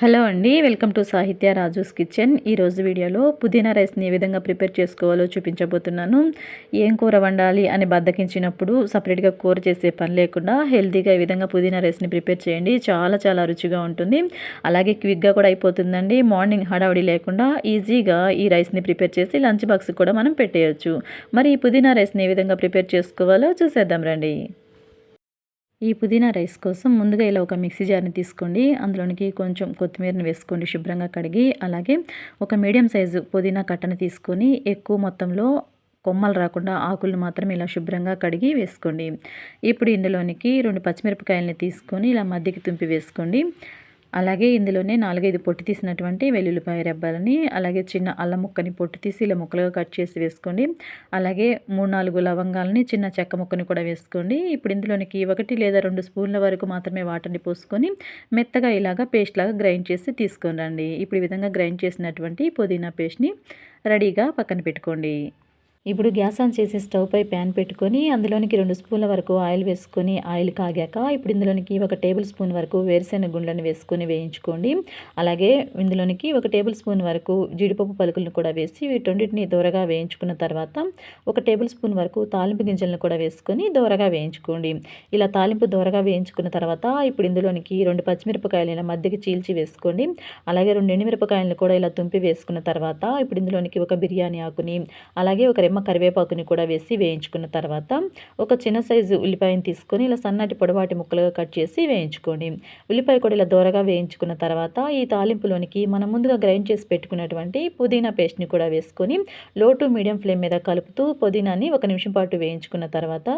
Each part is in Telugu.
హలో అండి వెల్కమ్ టు సాహిత్య రాజూస్ కిచెన్. ఈరోజు వీడియోలో పుదీనా రైస్ని ఏ విధంగా ప్రిపేర్ చేసుకోవాలో చూపించబోతున్నాను. ఏం కూర వండాలి అని బద్దకించినప్పుడు సపరేట్గా కూర చేసే పని లేకుండా హెల్తీగా ఈ విధంగా పుదీనా రైస్ని ప్రిపేర్ చేయండి. చాలా చాలా రుచిగా ఉంటుంది. అలాగే క్విక్గా కూడా అయిపోతుందండి. మార్నింగ్ హడావుడి లేకుండా ఈజీగా ఈ రైస్ని ప్రిపేర్ చేసి లంచ్ బాక్స్ కూడా మనం పెట్టేయచ్చు. మరి ఈ పుదీనా రైస్ని ఏ విధంగా ప్రిపేర్ చేసుకోవాలో చూసేద్దాం రండి. ఈ పుదీనా రైస్ కోసం ముందుగా ఇలా ఒక మిక్సీ జార్ని తీసుకోండి. అందులోనికి కొంచెం కొత్తిమీరని వేసుకోండి శుభ్రంగా కడిగి. అలాగే ఒక మీడియం సైజు పుదీనా కట్టను తీసుకొని ఎక్కువ మొత్తంలో కొమ్మలు రాకుండా ఆకులను మాత్రం ఇలా శుభ్రంగా కడిగి వేసుకోండి. ఇప్పుడు ఇందులోనికి రెండు పచ్చిమిరపకాయలని తీసుకొని ఇలా మధ్యకి తుంపి వేసుకోండి. అలాగే ఇందులోనే నాలుగైదు పొట్టు తీసినటువంటి వెల్లుల్లిపాయ రెబ్బలని అలాగే చిన్న అల్లం ముక్కని పొట్టి తీసి ఇలా ముక్కలుగా కట్ చేసి వేసుకోండి. అలాగే మూడు నాలుగు లవంగాలని చిన్న చెక్క ముక్కని కూడా వేసుకోండి. ఇప్పుడు ఇందులోనికి ఒకటి లేదా రెండు స్పూన్ల వరకు మాత్రమే వాటర్ని పోసుకొని మెత్తగా ఇలాగా పేస్ట్ లాగా గ్రైండ్ చేసి తీసుకొని రండి. ఇప్పుడు ఈ విధంగా గ్రైండ్ చేసినటువంటి పుదీనా పేస్ట్ని రెడీగా పక్కన పెట్టుకోండి. ఇప్పుడు గ్యాస్ ఆన్ చేసి స్టవ్ పై ప్యాన్ పెట్టుకొని అందులోనికి రెండు స్పూన్ల వరకు ఆయిల్ వేసుకొని ఆయిల్ కాగాక ఇప్పుడు ఇందులోనికి ఒక టేబుల్ స్పూన్ వరకు వేరుశెనగ గుండ్లను వేసుకొని వేయించుకోండి. అలాగే ఇందులోనికి ఒక టేబుల్ స్పూన్ వరకు జీడిపప్పు పలుకులను కూడా వేసి వీటన్నిటిని దూరగా వేయించుకున్న తర్వాత ఒక టేబుల్ స్పూన్ వరకు తాలింపు గింజలను కూడా వేసుకొని దూరగా వేయించుకోండి. ఇలా తాలింపు దూరగా వేయించుకున్న తర్వాత ఇప్పుడు ఇందులోనికి రెండు పచ్చిమిరపకాయలు ఇలా మధ్యకి చీల్చి వేసుకోండి. అలాగే రెండు ఎండుమిరపకాయలను కూడా ఇలా తుంపి వేసుకున్న తర్వాత ఇప్పుడు ఇందులోనికి ఒక బిర్యానీ ఆకుని అలాగే ఒక రెమ్మ కరివేపాకుని కూడా వేసి వేయించుకున్న తర్వాత ఒక చిన్న సైజు ఉల్లిపాయని తీసుకొని ఇలా సన్నటి పొడవాటి ముక్కలుగా కట్ చేసి వేయించుకోండి. ఉల్లిపాయ కూడా ఇలా దూరగా వేయించుకున్న తర్వాత ఈ తాలింపులోనికి మనం ముందుగా గ్రైండ్ చేసి పెట్టుకున్నటువంటి పుదీనా పేస్ట్ని కూడా వేసుకొని లో టు మీడియం ఫ్లేమ్ మీద కలుపుతూ పుదీనాని ఒక నిమిషం పాటు వేయించుకున్న తర్వాత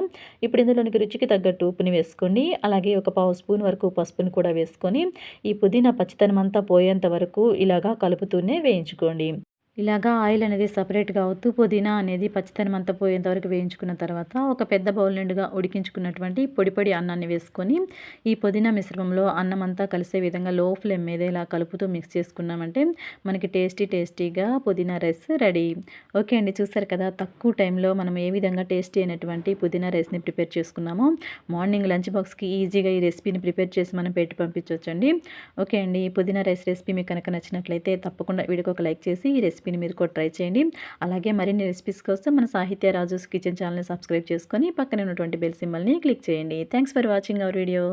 ఇప్పుడు ఇందులోనికి రుచికి తగ్గట్టు ఉప్పుని వేసుకోండి. అలాగే ఒక పావు స్పూన్ వరకు పసుపుని కూడా వేసుకొని ఈ పుదీనా పచ్చితనం అంతా పోయేంత వరకు ఇలాగా కలుపుతూనే వేయించుకోండి. ఇలాగా ఆయిల్ అనేది సపరేట్గా అవుతూ పుదీనా అనేది పచ్చితనం అంతా పోయేంత వరకు వేయించుకున్న తర్వాత ఒక పెద్ద బౌల్ నిండుగా ఉడికించుకున్నటువంటి పొడి పొడి అన్నాన్ని వేసుకొని ఈ పుదీనా మిశ్రమంలో అన్నం అంతా కలిసే విధంగా లో ఫ్లేమ్ మీద ఇలా కలుపుతూ మిక్స్ చేసుకున్నామంటే మనకి టేస్టీ టేస్టీగా పుదీనా రైస్ రెడీ ఓకే అండి చూసారు కదా తక్కువ టైంలో మనం ఏ విధంగా టేస్టీ అయినటువంటి పుదీనా రైస్ని ప్రిపేర్ చేసుకున్నామో మార్నింగ్ లంచ్ బాక్స్కి ఈజీగా ఈ రెసిపీని ప్రిపేర్ చేసి మనం పెట్టి పంపించవచ్చండి ఓకే అండి పుదీనా రైస్ రెసిపీ మీకు కనుక నచ్చినట్లయితే తప్పకుండా వీడికి ఒక లైక్ చేసి ఈ రెసిపీ రెసిపీని మీరు కూడా ట్రై చేయండి. అలాగే మరిన్ని రెసిపీస్ కోసం మన సాహిత్య రాజుస్ కిచెన్ ఛానల్ని సబ్స్క్రైబ్ చేసుకొని పక్కనే ఉన్నటువంటి బెల్ సింబల్ని క్లిక్ చేయండి. Thanks for watching our video.